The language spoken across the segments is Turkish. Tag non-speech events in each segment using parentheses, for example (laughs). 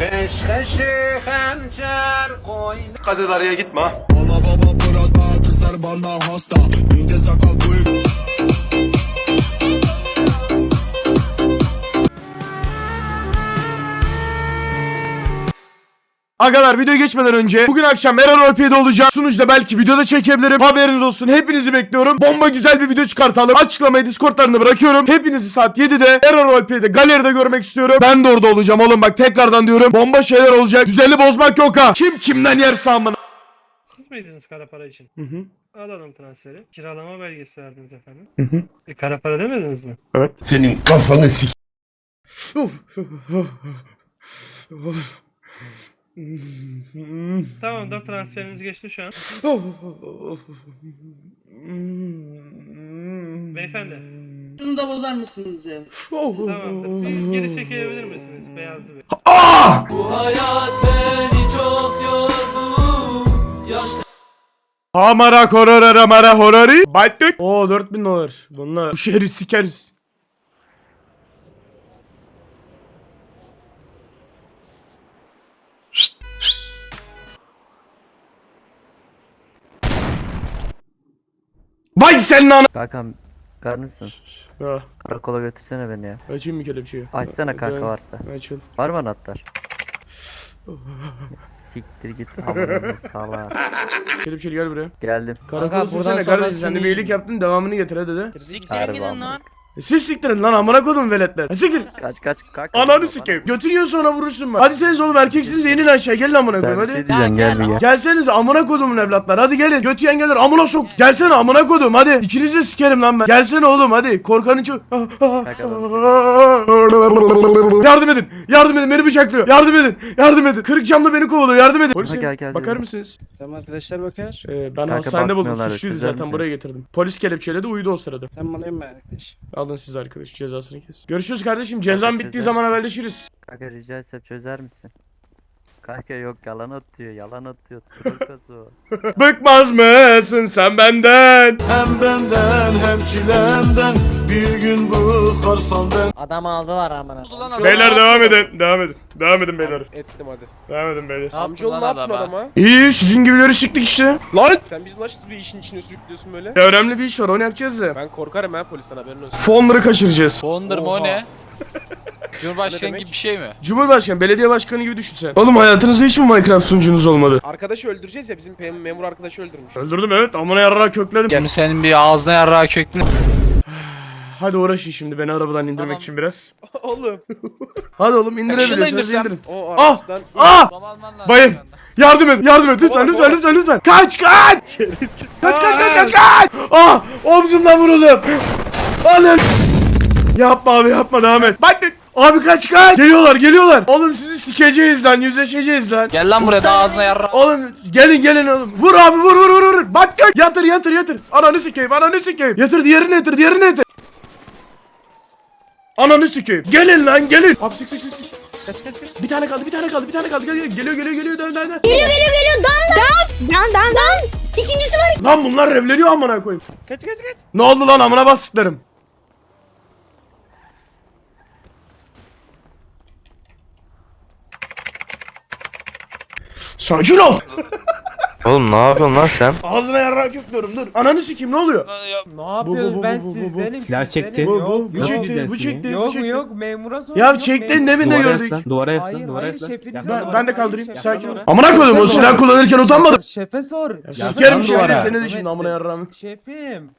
Beş kaşık hançer koy Hadi araya gitme ha. Baba baba burada kızlar bana hasta İnce sakal bıyık Agalar video geçmeden önce bugün akşam Error Roleplay'de olacağım. Sunucuda belki videoda çekebilirim. Haberiniz olsun. Hepinizi bekliyorum. Bomba güzel bir video çıkartalım. Açıklamayı Discord'larına bırakıyorum. Hepinizi saat 7'de Error Roleplay'de galeride görmek istiyorum. Ben de orada olacağım oğlum bak tekrardan diyorum. Bomba şeyler olacak. Düzeni bozmak yok ha. Kim kimden yerse amına. Siz miydiniz kara para için? Hı hı. Alalım transferi. Kiralama belgesi verdiniz efendim. Hı hı. E, kara para demediniz mi? Evet. Senin kafanı sik Tamam da transferiniz geçti şu an. Beyefendi. Şunu da bozar mısınız ya? Tamamdır. Bir geri çekilebilir misiniz Beyazlı Bey? Ah! Amara korara mara horari. Battık. Oo 4000 dolar. Bunlar. Bu şehri sikeriz. Vay senin ana. Kankam karnısın. Ha, Karakola götürsene beni ya. açayım mı kelepçeyi? Açsana kanka Dön. varsa. Açıl. Var mı anahtar? Siktir git amına sala. Kelepçeli gel buraya. Geldim. Karakola sürsene kardeşim sen de bir iyilik yaptın devamını getir hadi de. Harbi amına. E, Siz siktirin lan amına kodum veletler. E, Siktir. Kaç kaç kalk. Ananı sikeyim. Götün yiyorsa ona vurursun bak. Hadi seniz oğlum erkeksiniz inin aşağı gelin amına koyayım Ben bir hadi. şey diyeceğim gel bir gel. Gelseniz amına kodumun evlatlar hadi gelin. Götü yengeler amına sok. Gelsene amına kodum hadi. İkinizi de sikerim lan ben. Gelsene oğlum hadi. Korkanın çok. yardım edin. Yardım edin beni bıçaklıyor. Yardım edin. Yardım edin. Kırık camda beni kovalıyor. Yardım edin. Gel, gel, Bakar mısınız? Tamam arkadaşlar bakar. Ee, ben hastanede buldum. Suçluydu zaten buraya getirdim. Polis kelepçeledi uyudu o sırada. Sen bana emme arkadaş. Alın siz arkadaş cezasını kes. Görüşürüz kardeşim. Cezam Kanka, bittiği çözer zaman haberleşiriz. Kanka rica etsem çözer misin? Kanka yok yalan atıyor yalan atıyor. O. (laughs) Bıkmaz mısın sen benden? Hem benden hem çilemden Bir gün bıkarsan ben Adamı aldılar amına. Beyler devam edin. Devam edin. Devam edin beyler. Ettim hadi. Devam edin beyler. Amcaoğlu ne yaptın adama? İyi sizin gibileri siktik işte. Lan! Sen bizi nasıl bir işin içine sürüklüyorsun böyle? Ya önemli bir iş var onu yapacağız ya. Ben korkarım ha polisten haberin olsun. Fonları kaçıracağız. Wonder mı o ne? Cumhurbaşkanı gibi bir şey mi? Cumhurbaşkanı, belediye başkanı gibi düşün sen. Oğlum hayatınızda hiç mi Minecraft sunucunuz olmadı? Arkadaşı öldüreceğiz ya bizim memur arkadaşı öldürmüş. Öldürdüm evet amına yarrarak kökledim. Şimdi senin bir ağzına yarrağı köktün. (sighs) Hadi uğraşın şimdi beni arabadan indirmek Tamam. için biraz. (laughs) Oğlum. (laughs) Hadi oğlum indirebiliyorsanız indirsem. indirin. O Ah! araçtan... Ah! Bayım. Yardım et, yardım et lütfen, Baba, lütfen, baba. lütfen, lütfen. Kaç, kaç! Kaç, kaç, kaç, kaç, kaç! Ah! Omzumdan vuruldum. Alın. Yapma abi, yapma, devam et. Bak, abi kaç, kaç! Geliyorlar, geliyorlar. Oğlum sizi sikeceğiz lan, yüzleşeceğiz lan. Gel lan buraya daha ağzına yarrağı. Oğlum gelin gelin oğlum. Vur abi vur vur vur vur. Bak gör. Yatır yatır yatır. Ananı sikeyim ananı sikeyim. Yatır diğerini yatır diğerini yatır. Ananı sikeyim. Gelin lan gelin. Abi sık sık sık sık. Kaç kaç kaç. Bir tane kaldı bir tane kaldı bir tane kaldı. Geliyor geliyor geliyor geliyor. Dön dön dön. Geliyor geliyor geliyor. Dan dan. Dan dan dan. İkincisi var. Lan bunlar revleniyor amına koyayım. Kaç kaç kaç. Ne oldu lan amına bastıklarım. Sakin ol. Oğlum ne yapıyorsun lan sen? Ağzına yarrağı köklüyorum dur. Ananı sikeyim ne oluyor? Ne Bu, bu, bu, yapıyorsun? Ben bu, bu, bu. sizdenim. Silah çekti. Bu bu bu çekti bu çekti bu Yok çekti. yok memura sor. Ya yok, çektin memur- demin de Duvara gördük. yaslan. Duvara Hayır yaslan. Duvara hayır yaslan. şefiniz Ben, var. ben de Hayır, kaldırayım. şef- Sakin ol. Şefe Amına koydum o sor. silah kullanırken utanmadım. Şefe sor. Sikerim şimdi duvara. seni de şimdi amına yarrağımı. Şefim.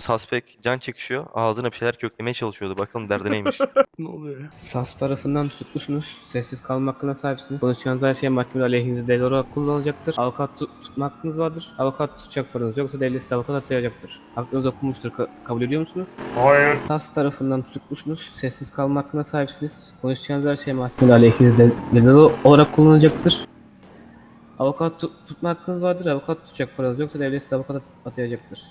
Suspect can çekişiyor. Ağzına bir şeyler köklemeye çalışıyordu. Bakalım derdi neymiş. (laughs) Ne oluyor ya? SAS tarafından tutuklusunuz. Sessiz kalma hakkına sahipsiniz. Konuşacağınız her şey mahkemede aleyhinize delil olarak kullanılacaktır. Avukat tut- tutma hakkınız vardır. Avukat tutacak paranız yoksa devlet size avukat atayacaktır. Hakkınız okunmuştur. Ka- kabul ediyor musunuz? Hayır. SAS tarafından tutuklusunuz. Sessiz kalma hakkına sahipsiniz. Konuşacağınız her şey mahkemede aleyhinize delil olarak kullanılacaktır. Avukat tut- tutma hakkınız vardır. Avukat tutacak paranız yoksa devlet size avukat at- atayacaktır.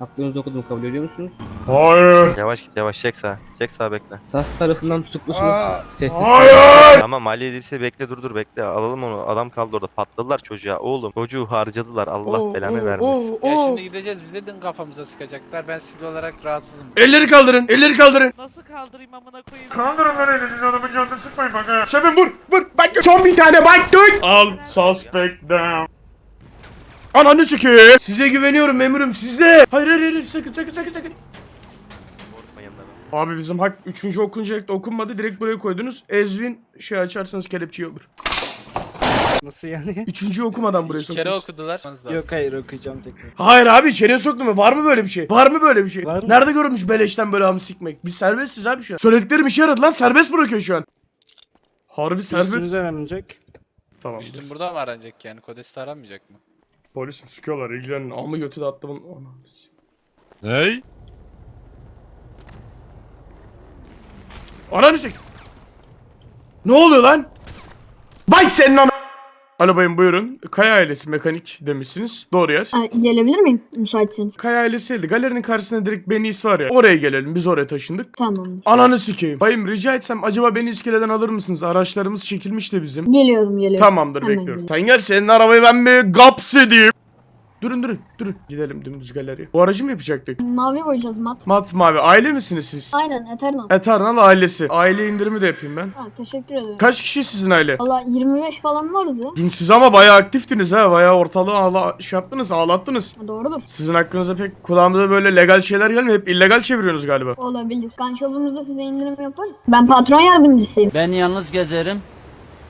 Aklınızda okudum kabul ediyor musunuz? Hayır. Yavaş git yavaş çek sağa. Çek sağa bekle. SAS tarafından tutuklusunuz. Sessiz Hayır. Tamam maliye değilse bekle dur dur bekle. Alalım onu. Adam kaldı orada. Patladılar çocuğa. Oğlum çocuğu harcadılar. Allah Oh, belanı oh, vermesin. oh, Ya oh. şimdi gideceğiz biz dedin kafamıza sıkacaklar. Ben sivil olarak rahatsızım. Elleri kaldırın. Elleri kaldırın. Nasıl kaldırayım amına koyayım? Kaldırın lan elinizi adamın canını sıkmayın bak ha. Şefim vur vur. Bak son bir tane bak dur. Al suspect down. Ananı sikeyim. Size güveniyorum memurum sizde. Hayır hayır hayır sakın sakın sakın sakın. Abi bizim hak 3. okunacak da okunmadı direkt buraya koydunuz. Ezvin şey açarsanız kelepçeyi olur. Nasıl yani? Üçüncüyü okumadan buraya İki kere okudular. Yok hayır okuyacağım tekrar. Hayır abi içeriye soktu mu? Var mı böyle bir şey? Var mı böyle bir şey? Var mı? Nerede görülmüş beleşten böyle hamı sikmek? Biz serbestsiz abi şu an. Söylediklerim işe yaradı lan serbest bırakıyor şu an. Harbi serbest. Üstünüze aranacak. Tamam. Üstün burada mı aranacak yani? Kodesi aranmayacak mı? Polisim sıkıyorlar ilgilenin. Ama götü de attı bunu. Ananı s- Ney? Ananı sik. Ne oluyor lan? Bay senin ana... Alo bayım buyurun. Kaya ailesi mekanik demişsiniz. Doğru yer. Gelebilir miyim müsaitseniz? Kaya ailesiydi. Galerinin karşısında direkt Benis var ya. Oraya gelelim. Biz oraya taşındık. Tamam. Ananı sikeyim. Bayım rica etsem acaba beni iskeleden alır mısınız? Araçlarımız çekilmiş de bizim. Geliyorum geliyorum. Tamamdır Hemen bekliyorum. geliyorum. Sen gel senin arabayı ben bir gaps edeyim. Durun durun durun. Gidelim dümdüz galeriye. Bu aracı mı yapacaktık? Mavi boyayacağız mat. Mat mavi. Aile misiniz siz? Aynen Eternal. Eternal ailesi. Aile indirimi de yapayım ben. Ha, teşekkür ederim. Kaç kişi sizin aile? Valla 25 falan varız ya. Dün siz ama bayağı aktiftiniz ha. Bayağı ortalığı ağla şey yaptınız, ağlattınız. Doğrudur. Sizin hakkınıza pek kulağımıza böyle legal şeyler gelmiyor. Hep illegal çeviriyorsunuz galiba. Olabilir. Gunshop'umuzda size indirim yaparız. Ben patron yardımcısıyım. Ben yalnız gezerim.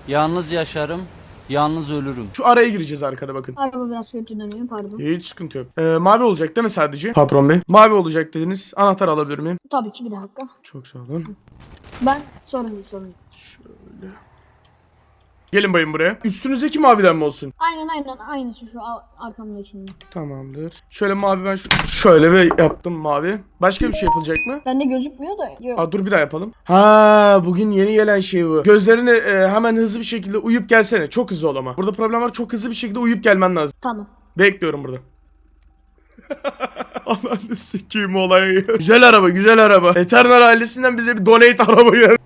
Yalnız yaşarım. Yalnız ölürüm. Şu araya gireceğiz arkada bakın. Araba biraz kötü dönüyor pardon. Hiç sıkıntı yok. Ee, mavi olacak değil mi sadece? Patron bey. Mavi olacak dediniz. Anahtar alabilir miyim? Tabii ki bir dakika. Çok sağ olun. Ben sorun değil sorun. Şöyle. Gelin bayım buraya. Üstünüzdeki maviden mi olsun? Aynen aynen aynısı şu a- arkamdakinin. Tamamdır. Şöyle mavi ben şu- şöyle bir yaptım mavi. Başka bir şey yapılacak mı? Bende gözükmüyor da yok. Aa, dur bir daha yapalım. Ha bugün yeni gelen şey bu. Gözlerini e, hemen hızlı bir şekilde uyup gelsene. Çok hızlı ol ama. Burada problem var. Çok hızlı bir şekilde uyup gelmen lazım. Tamam. Bekliyorum burada. (laughs) Ananı sikeyim olayı. güzel araba, güzel araba. Eternal ailesinden bize bir donate (laughs) araba gel.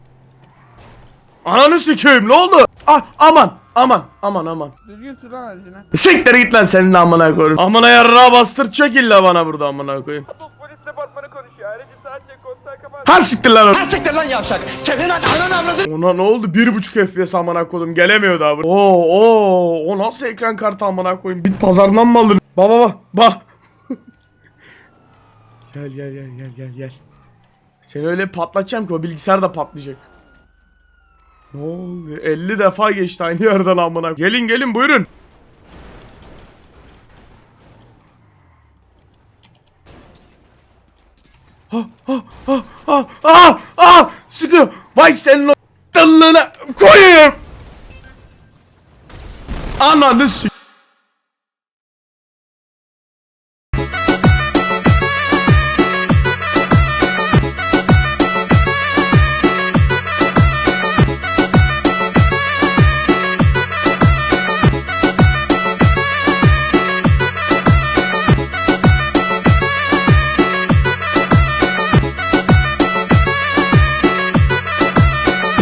Ananı sikeyim ne oldu? Ah aman aman aman aman. Düzgün sür lan aracını. Siktir git lan senin de amına koyayım. Amına yarrağı bastıracak illa bana burada amına koyayım. Polis departmanı konuşuyor. Aracı sadece kontağı kapat. Ha siktir lan orada. Ha siktir lan yavşak. Senin ananı Ona ne oldu? Bir buçuk FPS amına koydum. Gelemiyor daha. Oo oo. O nasıl ekran kartı amına koyayım? Bit pazarından mı aldın? Ba ba ba. Ba. (laughs) gel gel gel gel gel gel. Seni öyle patlatacağım ki o bilgisayar da patlayacak. Ne oldu? 50 defa geçti aynı yerden amına. Gelin gelin buyurun. Ah ah ah sıkı. Vay senin o dallığına koyayım. Ananı s**.